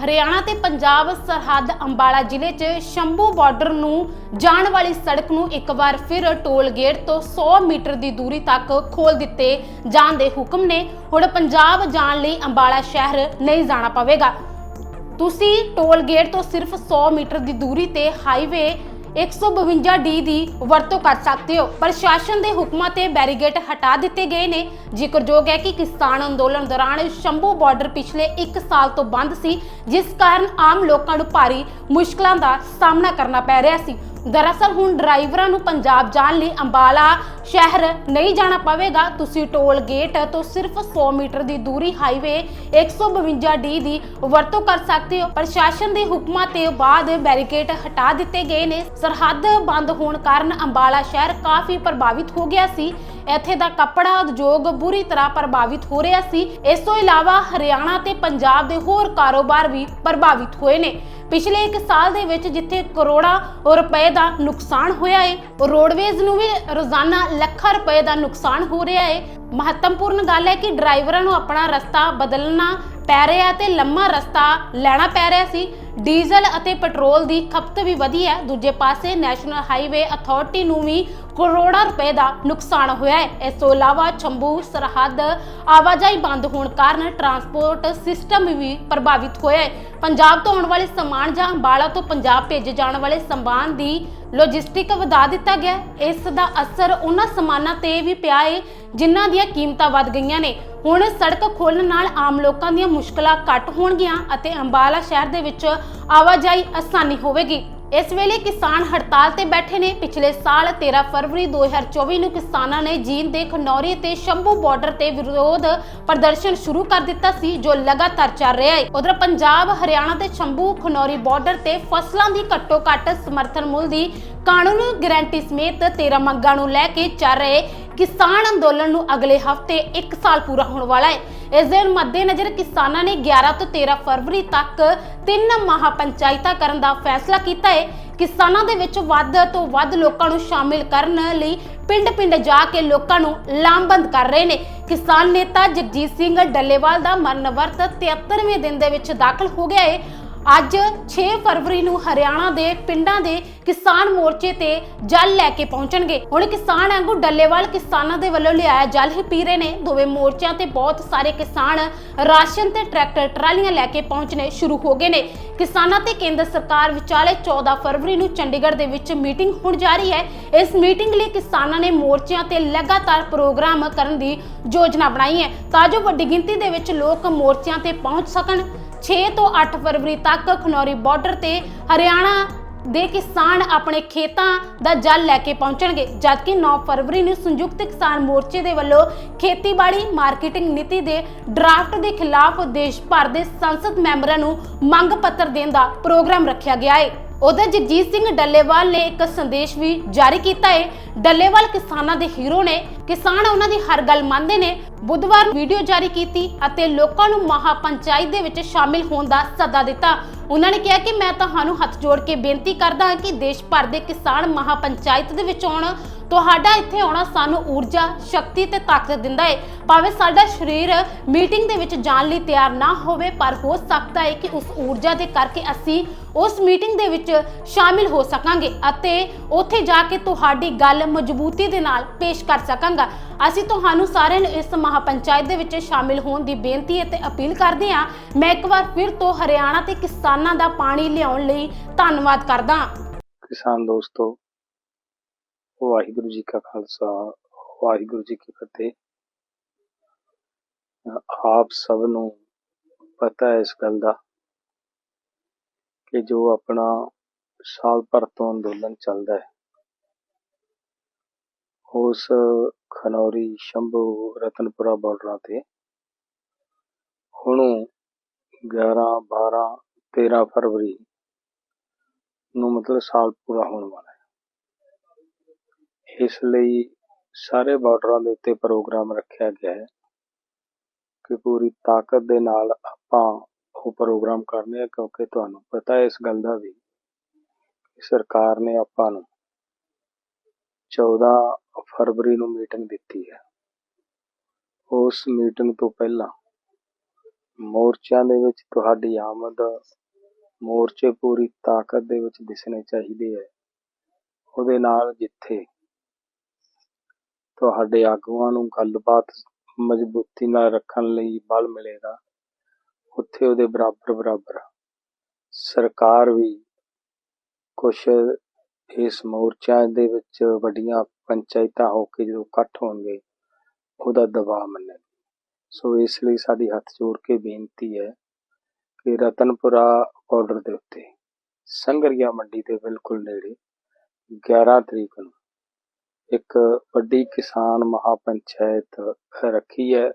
ਹਰਿਆਣਾ ਤੇ ਪੰਜਾਬ ਸਰਹੱਦ ਅੰਬਾਲਾ ਜ਼ਿਲ੍ਹੇ 'ਚ ਸ਼ੰਭੂ ਬਾਰਡਰ ਨੂੰ ਜਾਣ ਵਾਲੀ ਸੜਕ ਨੂੰ ਇੱਕ ਵਾਰ ਫਿਰ ਟੋਲ ਗੇਟ ਤੋਂ 100 ਮੀਟਰ ਦੀ ਦੂਰੀ ਤੱਕ ਖੋਲ ਦਿੱਤੇ ਜਾਣ ਦੇ ਹੁਕਮ ਨੇ। ਹੁਣ ਪੰਜਾਬ ਜਾਣ ਲਈ ਅੰਬਾਲਾ ਸ਼ਹਿਰ ਨਹੀਂ ਜਾਣਾ ਪਵੇਗਾ। ਤੁਸੀਂ ਟੋਲ ਗੇਟ ਤੋਂ ਸਿਰਫ 100 ਮੀਟਰ ਦੀ ਦੂਰੀ ਤੇ ਹਾਈਵੇ 152D ਦੀ ਵਰਤੋਂ ਕਰ ਸਕਦੇ ਹੋ। ਪ੍ਰਸ਼ਾਸਨ ਦੇ ਹੁਕਮਾਂ ਤੇ ਬੈਰੀਗੇਟ ਹਟਾ ਦਿੱਤੇ ਗਏ ਨੇ। ਜ਼ਿਕਰਯੋਗ ਹੈ ਕਿ ਕਿਸਾਨ ਅੰਦੋਲਨ ਦੌਰਾਨ ਸ਼ੰਭੂ ਬਾਰਡਰ ਪਿਛਲੇ 1 ਸਾਲ ਤੋਂ ਬੰਦ ਸੀ, ਜਿਸ ਕਾਰਨ ਆਮ ਲੋਕਾਂ ਨੂੰ ਭਾਰੀ ਮੁਸ਼ਕਲਾਂ ਦਾ ਸਾਹਮਣਾ ਕਰਨਾ ਪੈ ਰਿਹਾ ਸੀ। ਦਰਅਸਲ ਹੁਣ ਡਰਾਈਵਰਾਂ ਨੂੰ ਪੰਜਾਬ ਜਾਣ ਲਈ ਅੰਬਾਲਾ ਸ਼ਹਿਰ ਨਹੀਂ ਜਾਣਾ ਪਵੇਗਾ। ਤੁਸੀਂ ਟੋਲ ਗੇਟ ਤੋਂ ਸਿਰਫ 100 ਮੀਟਰ ਦੀ ਦੂਰੀ ਹਾਈਵੇ 152D ਦੀ ਵਰਤੋਂ ਕਰ ਸਕਦੇ ਹੋ। ਪ੍ਰਸ਼ਾਸਨ ਦੇ ਹੁਕਮਾਂ ਤੇ ਬਾਅਦ ਬੈਰੀਕੇਡ ਹਟਾ ਦਿੱਤੇ ਗਏ ਨੇ। ਸਰਹੱਦ ਬੰਦ ਹੋਣ ਕਾਰਨ ਅੰਬਾਲਾ ਸ਼ਹਿਰ ਕਾਫੀ ਪ੍ਰਭਾਵਿਤ ਹੋ ਗਿਆ ਸੀ। ਇੱਥੇ ਦਾ ਕੱਪੜਾ ਉਦਯੋਗ ਬੁਰੀ ਤਰ੍ਹਾਂ ਪ੍ਰਭਾਵਿਤ ਹੋ ਰਿਹਾ ਸੀ। ਇਸ ਤੋਂ ਇਲਾਵਾ ਹਰਿਆਣਾ ਤੇ ਪੰਜਾਬ ਦੇ ਹੋਰ ਕਾਰੋਬਾਰ ਵੀ ਪ੍ਰਭਾਵਿਤ ਹੋਏ ਨੇ। ਪਿਛਲੇ 1 ਸਾਲ ਦੇ ਵਿੱਚ ਜਿੱਥੇ ਕਰੋੜਾਂ ਰੁਪਏ ਦਾ ਨੁਕਸਾਨ ਹੋਇਆ ਹੈ ਰੋਡਵੇਜ਼ ਨੂੰ ਵੀ ਰੋਜ਼ਾਨਾ ਲੱਖਾਂ ਰੁਪਏ ਦਾ ਨੁਕਸਾਨ ਹੋ ਰਿਹਾ ਹੈ ਮਹੱਤਵਪੂਰਨ ਗੱਲ ਹੈ ਕਿ ਡਰਾਈਵਰਾਂ ਨੂੰ ਆਪਣਾ ਰਸਤਾ ਬਦਲਣਾ ਪੈ ਰਿਹਾ ਤੇ ਲੰਮਾ ਰਸਤਾ ਲੈਣਾ ਪੈ ਰਿਹਾ ਸੀ। ਡੀਜ਼ਲ ਅਤੇ ਪੈਟਰੋਲ ਦੀ ਖਪਤ ਵੀ ਵਧੀ ਹੈ। ਦੂਜੇ ਪਾਸੇ ਨੈਸ਼ਨਲ ਹਾਈਵੇ ਅਥਾਰਟੀ ਨੂੰ ਵੀ ਕਰੋੜਾਂ ਰੁਪਏ ਦਾ ਨੁਕਸਾਨ ਹੋਇਆ ਹੈ। ਇਸ ਤੋਂ ਇਲਾਵਾ ਛੰਭੂ ਸਰਹੱਦ ਆਵਾਜਾਈ ਬੰਦ ਹੋਣ ਕਾਰਨ ਟਰਾਂਸਪੋਰਟ ਸਿਸਟਮ ਵੀ ਪ੍ਰਭਾਵਿਤ ਹੋਇਆ ਹੈ। ਪੰਜਾਬ ਤੋਂ ਆਉਣ ਵਾਲੇ ਸਮਾਨ ਜਾਂ ਅੰਬਾਲਾ ਤੋਂ ਪੰਜਾਬ ਭੇਜੇ ਜਾਣ ਵਾਲੇ ਸਮਾਨ ਦੀ ਲੌਜਿਸਟਿਕ ਵਧਾ ਦਿੱਤਾ ਗਿਆ ਇਸ ਦਾ ਅਸਰ ਉਹਨਾਂ ਸਮਾਨਾਂ ਤੇ ਵੀ ਪਿਆ ਹੈ ਜਿਨ੍ਹਾਂ ਦੀਆਂ ਕੀਮਤਾਂ ਵੱਧ ਗਈਆਂ ਨੇ। ਹੁਣ ਸੜਕ ਖੋਲ੍ਹਣ ਨਾਲ ਆਮ ਲੋਕਾਂ ਦੀਆਂ ਮੁਸ਼ਕਲਾਂ ਘੱਟ ਹੋਣਗੀਆਂ ਅਤੇ ਅੰਬਾਲਾ ਸ਼ਹਿਰ ਦੇ ਵਿੱਚ ਆਵਾਜਾਈ ਆਸਾਨੀ ਹੋਵੇਗੀ। ਇਸ ਵੇਲੇ ਕਿਸਾਨ ਹੜਤਾਲ ਤੇ ਬੈਠੇ ਨੇ। ਪਿਛਲੇ ਸਾਲ 13 ਫਰਵਰੀ 2024 ਨੂੰ ਕਿਸਾਨਾਂ ਨੇ ਜੀਂਦ ਦੇ ਖਨੌਰੀ ਤੇ ਸ਼ੰਭੂ ਬਾਰਡਰ ਤੇ ਵਿਰੋਧ ਪ੍ਰਦਰਸ਼ਨ ਸ਼ੁਰੂ ਕਰ ਦਿੱਤਾ ਸੀ, ਜੋ ਲਗਾਤਾਰ ਚੱਲ ਰਿਹਾ ਹੈ। ਉਧਰ ਪੰਜਾਬ, ਹਰਿਆਣਾ ਤੇ ਸ਼ੰਭੂ ਖਨੌਰੀ ਬਾਰਡਰ ਤੇ ਫਸਲਾਂ ਦੀ ਘੱਟੋ ਘੱਟ ਸਮਰਥਨ ਮੁੱਲ ਦੀ ਕਾਨੂੰਨੀ ਗਾਰੰਟੀ ਸਮੇਤ 13 ਮੰਗਾਂ ਨੂੰ ਲੈ ਕੇ ਚੱਲ ਰਹੇ ਕਿਸਾਨ ਅੰਦੋਲਨ ਨੂੰ ਅਗਲੇ ਹਫ਼ਤੇ 1 ਸਾਲ ਪੂਰਾ ਹੋਣ ਵਾਲਾ ਹੈ। ਇਸ ਦੇ ਮੱਦੇਨਜ਼ਰ ਕਿਸਾਨਾਂ ਨੇ 11 ਤੋਂ 13 ਫਰਵਰੀ ਤੱਕ ਤਿੰਨ ਮਹਾ ਪੰਚਾਇਤਾਂ ਕਰਨ ਦਾ ਫੈਸਲਾ ਕੀਤਾ ਹੈ। ਕਿਸਾਨਾਂ ਦੇ ਵਿੱਚ ਵੱਧ ਤੋਂ ਵੱਧ ਲੋਕਾਂ ਨੂੰ ਸ਼ਾਮਿਲ ਕਰਨ ਲਈ ਪਿੰਡ-ਪਿੰਡ ਜਾ ਕੇ ਲੋਕਾਂ ਨੂੰ ਲਾਮਬੰਦ ਕਰ ਰਹੇ ਨੇ। ਕਿਸਾਨ ਨੇਤਾ ਜਗਜੀਤ ਸਿੰਘ ਡੱਲੇਵਾਲ ਦਾ ਮਰਨ ਵਰਤ 73ਵੇਂ ਦਿਨ ਦੇ ਵਿੱਚ ਦਾਖਲ ਹੋ ਗਿਆ ਹੈ। ਅੱਜ 6 ਫਰਵਰੀ ਨੂੰ ਹਰਿਆਣਾ ਦੇ ਪਿੰਡਾਂ ਦੇ ਕਿਸਾਨ ਮੋਰਚੇ ਤੇ ਜਲ ਲੈ ਕੇ ਪਹੁੰਚਣਗੇ। ਹੁਣ ਕਿਸਾਨ ਆਗੂ ਡੱਲੇਵਾਲ ਕਿਸਾਨਾਂ ਦੇ ਵੱਲੋਂ ਲਿਆਇਆ ਜਲ ਹੀ ਪੀ ਰਹੇ ਨੇ। ਦੋਵੇਂ ਮੋਰਚਿਆਂ ਤੇ ਬਹੁਤ ਸਾਰੇ ਕਿਸਾਨ ਰਾਸ਼ਨ ਤੇ ਟਰੈਕਟਰ, ਟਰਾਲੀਆਂ ਲੈ ਕੇ ਪਹੁੰਚਣੇ ਸ਼ੁਰੂ ਹੋ ਗਏ ਨੇ। ਕਿਸਾਨਾਂ ਤੇ ਕੇਂਦਰ ਸਰਕਾਰ ਵਿਚਾਲੇ 14 ਫਰਵਰੀ ਨੂੰ ਚੰਡੀਗੜ੍ਹ ਦੇ ਵਿੱਚ ਮੀਟਿੰਗ ਹੋਣ ਜਾ ਰਹੀ ਹੈ। ਇਸ ਮੀਟਿੰਗ ਲਈ ਕਿਸਾਨਾਂ ਨੇ ਮੋਰਚਿਆਂ ਤੇ ਲਗਾਤਾਰ ਪ੍ਰੋਗਰਾਮ ਕਰਨ ਦੀ ਯੋਜਨਾ ਬਣਾਈ ਹੈ। ਤਾਂ ਜੋ ਵੱਡੀ ਗਿਣਤੀ ਦੇ ਵਿੱਚ ਲੋਕ ਮੋਰਚਿਆਂ ਤੇ ਪਹੁੰਚ ਸਕਣ। 6 ਤੋਂ 8 ਫਰਵਰੀ ਤੱਕ ਖਨੌਰੀ ਬਾਰਡਰ ਤੇ ਹਰਿਆਣਾ ਦੇ ਕਿਸਾਨ ਆਪਣੇ ਖੇਤਾਂ ਦਾ ਜਲ ਲੈ ਕੇ ਪਹੁੰਚਣਗੇ। ਜਦਕਿ 9 ਫਰਵਰੀ ਨੂੰ ਸੰਯੁਕਤ ਕਿਸਾਨ ਮੋਰਚੇ ਦੇ ਵੱਲੋਂ ਖੇਤੀਬਾੜੀ ਮਾਰਕੀਟਿੰਗ ਨੀਤੀ ਦੇ ਡਰਾਫਟ ਦੇ ਖਿਲਾਫ ਦੇਸ਼ ਭਰ ਦੇ ਸੰਸਦ ਮੈਂਬਰਾਂ ਨੂੰ ਮੰਗ ਪੱਤਰ ਦੇਣ ਦਾ ਪ੍ਰੋਗਰਾਮ ਰੱਖਿਆ ਗਿਆ ਹੈ। ਉਧਰ ਜਗਜੀਤ ਸਿੰਘ ਡੱਲੇਵਾਲ ਨੇ ਇੱਕ ਸੰਦੇਸ਼ ਵੀ ਜਾਰੀ ਕੀਤਾ ਹੈ। ਡੱਲੇਵਾਲ ਕਿਸਾਨਾਂ ਦੇ ਹੀਰੋ ਨੇ। ਕਿਸਾਨ ਉਹਨਾਂ ਦੀ ਹਰ ਗੱਲ ਮੰਨਦੇ ਨੇ। ਬੁੱਧਵਾਰ ਵੀਡੀਓ ਜਾਰੀ ਕੀਤੀ ਅਤੇ ਲੋਕਾਂ ਨੂੰ ਮਹਾ ਪੰਚਾਇਤ ਦੇ ਵਿੱਚ ਸ਼ਾਮਿਲ ਹੋਣ ਦਾ ਸੱਦਾ ਦਿੱਤਾ। ਉਹਨਾਂ ਨੇ ਕਿਹਾ ਕਿ ਮੈਂ ਤੁਹਾਨੂੰ ਹੱਥ ਜੋੜ ਕੇ ਬੇਨਤੀ ਕਰਦਾ ਹਾਂ ਕਿ ਦੇਸ਼ ਭਰ ਦੇ ਕਿਸਾਨ ਮਹਾ ਪੰਚਾਇਤ ਦੇ ਵਿੱਚ ਆਉਣ। ਤੁਹਾਡਾ ਇੱਥੇ ਆਉਣਾ ਸਾਨੂੰ ਊਰਜਾ, ਸ਼ਕਤੀ ਤੇ ਤਾਕਤ ਦਿੰਦਾ ਹੈ ਭਾਵੇਂ ਸਾਡਾ ਸਰੀਰ ਮੀਟਿੰਗ ਦੇ ਵਿੱਚ ਜਾਣ ਲਈ ਤਿਆਰ ਨਾ ਹੋਵੇ, ਪਰ ਹੋ ਸਕਦਾ ਹੈ ਕਿ ਉਸ ਊਰਜਾ ਦੇ ਕਰਕੇ ਅਸੀਂ ਉਸ ਮੀਟਿੰਗ ਦੇ ਵਿੱਚ ਸ਼ਾਮਿਲ ਹੋ ਸਕਾਂਗੇ ਅਤੇ ਉੱਥੇ ਜਾ ਕੇ ਤੁਹਾਡੀ ਗੱਲ ਮਜ਼ਬੂਤੀ ਦੇ ਨਾਲ ਪੇਸ਼ ਕਰ ਸਕਾਂਗਾ। ਅਸੀਂ ਤੁਹਾਨੂੰ ਸਾਰਿਆਂ ਨੂੰ ਇਸ ਮਹਾਪੰਚਾਇਤ ਦੇ ਵਿੱਚ ਸ਼ਾਮਿਲ ਹੋਣ ਦੀ ਬੇਨਤੀ ਅਤੇ ਅਪੀਲ ਕਰਦੇ ਹਾਂ। ਮੈਂ ਇੱਕ ਵਾਰ ਫਿਰ ਤੋਂ ਹਰਿਆਣਾ ਤੇ ਕਿਸਾਨਾਂ ਦਾ ਪਾਣੀ ਲਿਆਉਣ ਲਈ ਧੰਨਵਾਦ ਕਰਦਾ ਕਿਸਾਨ ਦੋਸਤੋ ਵਾਹਿਗੁਰੂ ਜੀ ਕਾ ਖਾਲਸਾ, ਵਾਹਿਗੁਰੂ ਜੀ ਕੀ ਫਤਿਹ। ਆਪ ਸਭ ਨੂੰ ਪਤਾ ਹੈ ਇਸ ਗੱਲ ਦਾ ਕਿ ਜੋ ਆਪਣਾ ਸਾਲ ਭਰ ਤੋਂ ਅੰਦੋਲਨ ਚੱਲਦਾ ਹੈ, ਉਸ ਖਨੌਰੀ ਸ਼ੰਭੂ ਰਤਨਪੁਰਾ ਬਾਰਡਰਾਂ ਤੇ ਹੁਣ 11 12 13 ਫਰਵਰੀ ਨੂੰ ਮਤਲਬ ਸਾਲ ਪੂਰਾ ਹੋਣ ਵਾਲਾ ਇਸ ਲਈ ਸਾਰੇ ਬਾਰਡਰਾਂ ਦੇ ਉੱਤੇ ਪ੍ਰੋਗਰਾਮ ਰੱਖਿਆ ਗਿਆ ਹੈ ਕਿ ਪੂਰੀ ਤਾਕਤ ਦੇ ਨਾਲ ਆਪਾਂ ਉਹ ਪ੍ਰੋਗਰਾਮ ਕਰਨੇ ਆ, ਕਿਉਂਕਿ ਤੁਹਾਨੂੰ ਪਤਾ ਹੈ ਇਸ ਗੱਲ ਦਾ ਵੀ ਕਿ ਸਰਕਾਰ ਨੇ ਆਪਾਂ ਨੂੰ 14 ਫਰਵਰੀ ਨੂੰ ਮੀਟਿੰਗ ਦਿੱਤੀ ਹੈ। ਉਸ ਮੀਟਿੰਗ ਤੋਂ ਪਹਿਲਾਂ ਮੋਰਚਿਆਂ ਦੇ ਵਿੱਚ ਤੁਹਾਡੀ ਆਮਦ ਮੋਰਚੇ ਪੂਰੀ ਤਾਕਤ ਦੇ ਵਿੱਚ ਦਿਸਣੇ ਚਾਹੀਦੇ ਹੈ। ਉਹਦੇ ਨਾਲ ਜਿੱਥੇ ਤੁਹਾਡੇ ਆਗੂਆਂ ਨੂੰ ਗੱਲਬਾਤ ਮਜ਼ਬੂਤੀ ਨਾਲ ਰੱਖਣ ਲਈ ਬਲ ਮਿਲੇਗਾ। ਉੱਥੇ ਉਹਦੇ ਬਰਾਬਰ ਬਰਾਬਰ ਸਰਕਾਰ ਵੀ ਕੁਛ ਇਸ ਮੋਰਚਾ ਦੇ ਵਿੱਚ ਵੱਡੀਆਂ ਪੰਚਾਇਤਾਂ ਹੋ ਕੇ ਜਦੋਂ ਇਕੱਠ ਹੋਣਗੇ, ਉਹਦਾ ਦਬਾਅ ਮੰਨੇ ਸੋ ਇਸ ਲਈ ਸਾਡੀ ਹੱਥ ਜੋੜ ਕੇ ਬੇਨਤੀ ਹੈ ਕਿ ਰਤਨਪੁਰਾ ਬਾਰਡਰ ਦੇ ਉੱਤੇ ਸੰਗਰੀਆ ਮੰਡੀ ਦੇ ਬਿਲਕੁਲ ਨੇੜੇ 11 ਤਰੀਕ ਨੂੰ ਇੱਕ ਵੱਡੀ ਕਿਸਾਨ ਮਹਾਪੰਚਾਇਤ ਰੱਖੀ ਹੈ।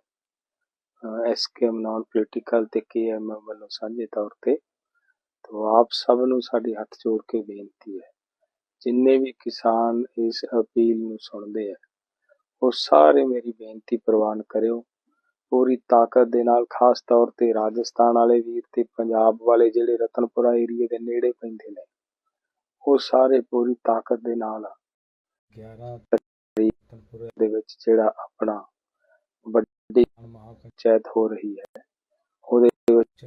ਐਸਕੇਐਮ ਨਾਨ ਪੋਲੀਟੀਕਲ ਤੇ ਕੇਐਮ ਵੱਲੋਂ ਸਾਂਝੇ ਤੌਰ ਤੇ। ਤੋ ਆਪ ਸਭ ਨੂੰ ਸਾਡੀ ਹੱਥ ਜੋੜ ਕੇ ਬੇਨਤੀ ਹੈ, ਜਿੰਨੇ ਵੀ ਕਿਸਾਨ ਇਸ ਅਪੀਲ ਨੂੰ ਸੁਣਦੇ ਆ, ਉਹ ਸਾਰੇ ਮੇਰੀ ਬੇਨਤੀ ਪ੍ਰਵਾਨ ਕਰਿਓ। ਪੂਰੀ ਤਾਕਤ ਦੇ ਨਾਲ, ਖਾਸ ਤੌਰ ਤੇ ਰਾਜਸਥਾਨ ਵਾਲੇ ਵੀਰ ਤੇ ਪੰਜਾਬ ਵਾਲੇ ਜਿਹੜੇ ਰਤਨਪੁਰਾ ਏਰੀਏ ਦੇ ਨੇੜੇ ਪੈਂਦੇ ਨੇ, ਉਹ ਸਾਰੇ ਪੂਰੀ ਤਾਕਤ ਦੇ ਨਾਲ 11 ਤਨਪੁਰੇ ਦੇ ਵਿੱਚ ਜਿਹੜਾ ਆਪਣਾ ਵੱਡੀ ਮਹਾਪੰਚਾਇਤ ਪੰਚਾਇਤ ਹੋ ਰਹੀ ਹੈ ਉਹਦੇ ਵਿੱਚ